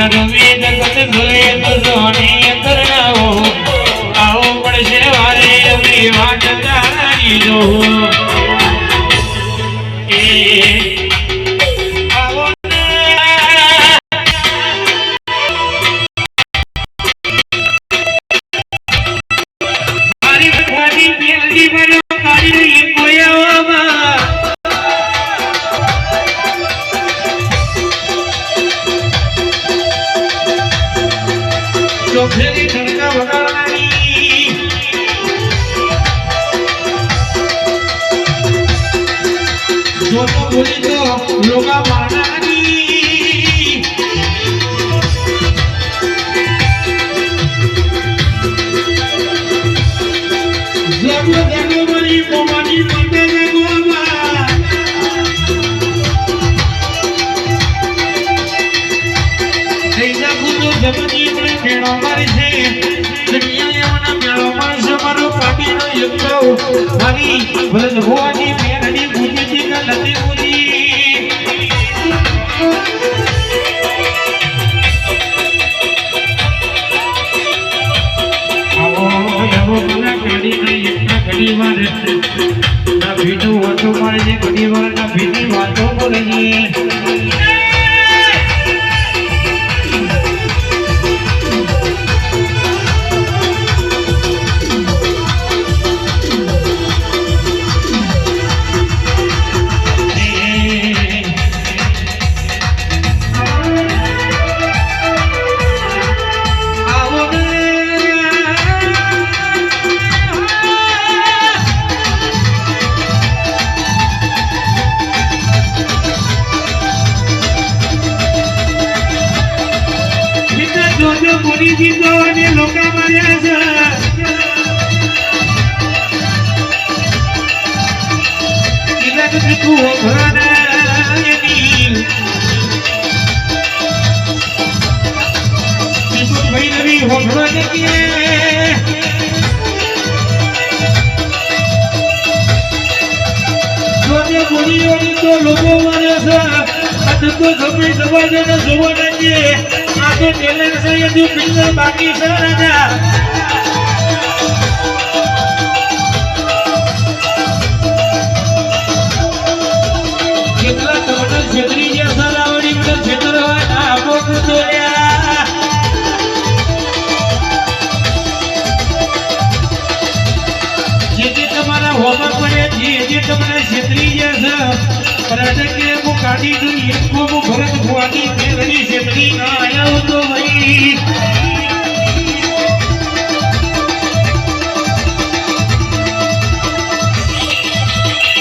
ધ્રુવે જગત ધ્રુવે તો ધોની કરણાવો આવો પડશે વારે અમે વાટ મારી ચોફેરી ધડકા વગાડવાની. જો તો બોલી તો લોકા મારનારી તો જગતની પણ ભેળો મારી છે. દુનિયા મેળો મારશે, મારો પાટીનો યુક્તો મારી ભલે ભગવાનની મેળની કે નથી પૂજી આવો આવો મને કાઢી નહીં એકના ઘડી વાર ના ભીનું વાતો મારે છે ઘડી વાર ના ભીની વાતો બોલે બોલી દીધો અને લોકો માર્યા છે. ભાઈ નવી હોભળો કે જોજે તો લોકો મારે છે. આ તો સમય સમાજને જોવાના છે તો ટેલેન્ટ છે એ જો પિક્ચર બાકી છે રાજા. કેટલા તમને છેતરી ગયા સરાવડી મને છેતરવા ના આપો કુતોર્યા જે જે તમારા હોમા પડે જે જે તમને છેતરી ગયા છે પ્રસંગે હું કાઢી જોઈએ. ખૂબ ભરત ભુવાની મેળવી જેમની ના આવ્યો તો ભાઈ